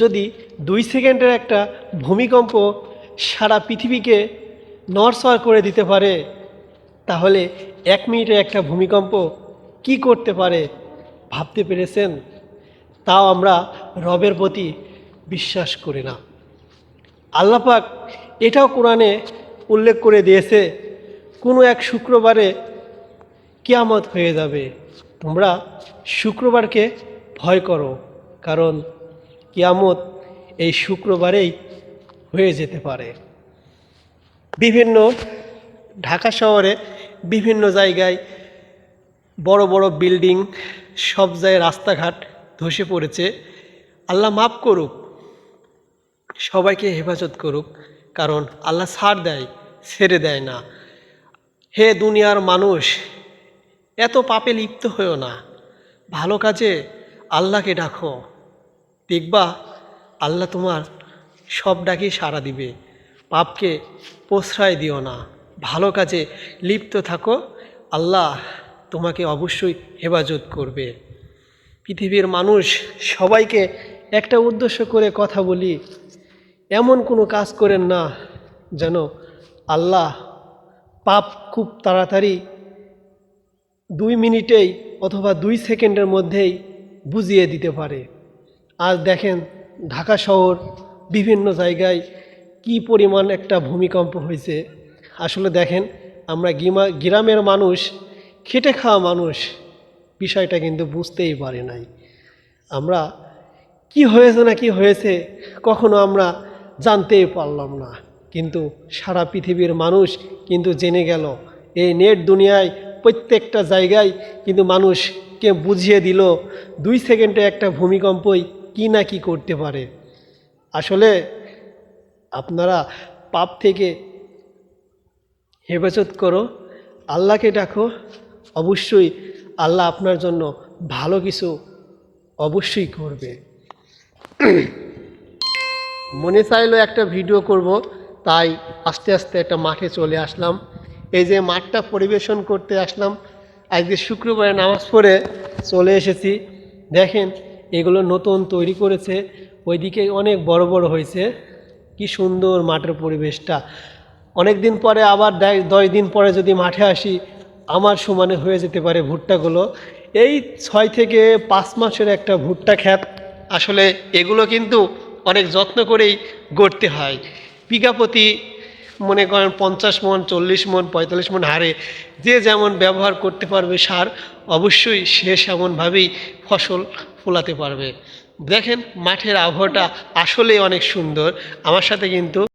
যদি দুই সেকেন্ডের একটা ভূমিকম্প সারা পৃথিবীকে নড়সড় করে দিতে পারে, তাহলে এক মিনিটের একটা ভূমিকম্প কি করতে পারে ভাবতে পেরেছেন? তাও আমরা রবের প্রতি বিশ্বাস করি না। আল্লাপাক এটাও কোরআনে উল্লেখ করে দিয়েছে, কোনো এক শুক্রবারে কিয়ামত হয়ে যাবে। তোমরা শুক্রবারকে ভয় করো, কারণ কিয়ামত এই শুক্রবারেই হয়ে যেতে পারে। বিভিন্ন ঢাকা শহরে বিভিন্ন জায়গায় বড় বড় বিল্ডিং, সব জায়গায় রাস্তাঘাট ধসে পড়েছে। আল্লাহ মাফ করুক, সবাইকে হেফাজত করুক, কারণ আল্লাহ ছাড় দেয়, ছেড়ে দেয় না। হে দুনিয়ার মানুষ, এত পাপে লিপ্ত হয়েও না। ভালো কাজে আল্লাহকে ডাকো। দেখবা আল্লাহ তোমার সব ডাকেই সাড়া দিবে। পাপকে প্রশ্রয় দিও না। ভালো কাজে লিপ্ত থাকো। আল্লাহ তোমাকে অবশ্যই হেফাজত করবে। পৃথিবীর মানুষ সবাইকে একটা উদ্দেশ্য করে কথা বলি, এমন কোনো কাজ করেন না যেন আল্লাহ পাপ খুব তাড়াতাড়ি দুই মিনিটেই অথবা দুই সেকেন্ডের মধ্যেই বুঝিয়ে দিতে পারে। আজ দেখেন ঢাকা শহর বিভিন্ন জায়গায় কি পরিমাণ একটা ভূমিকম্প হয়েছে। আসলে দেখেন, আমরা গিমা, গ্রামের মানুষ, খেটে খাওয়া মানুষ, বিষয়টা কিন্তু বুঝতেই পারে নাই। আমরা কি হয়েছে না কি হয়েছে কখনো আমরা জানতেই পারলাম না। কিন্তু সারা পৃথিবীর মানুষ কিন্তু জেনে গেল, এই নেট দুনিয়ায় প্রত্যেকটা জায়গায় কিন্তু মানুষকে বুঝিয়ে দিল, দুই সেকেন্ডে একটা ভূমিকম্পই কি না কি করতে পারে? আসলে আপনারা পাপ থেকে হেফাজত করো, আল্লাহকে ডাকো, অবশ্যই আল্লাহ আপনার জন্য ভালো কিছু অবশ্যই করবে। মনে চাইলো একটা ভিডিও করব, তাই আস্তে আস্তে একটা মাঠে চলে আসলাম। এই যে মাঠটা পরিবেশন করতে আসলাম, আজকে শুক্রবারে নামাজ পড়ে চলে এসেছি। দেখেন এগুলো নতুন তৈরি করেছে। ওইদিকে অনেক বড় বড় হয়েছে। কি সুন্দর মাঠের পরিবেশটা। অনেক দিন পরে আবার দশ দিন পরে যদি মাঠে আসি, আমার সমানে হয়ে যেতে পারে ভুট্টাগুলো। এই ছয় থেকে পাঁচ মাসের একটা ভুট্টা খ্যাত আসলে এগুলো কিন্তু অনেক যত্ন করেই গড়তে হয়। বিঘা প্রতি মনে করেন পঞ্চাশ মন, চল্লিশ মন, পঁয়তাল্লিশ মন হারে যে যেমন ব্যবহার করতে পারবে সার, অবশ্যই সে সেমনভাবেই ফসল ফলাতে পারবে। দেখেন মাঠের আবহাওয়াটা আসলেই অনেক সুন্দর। আমার সাথে কিন্তু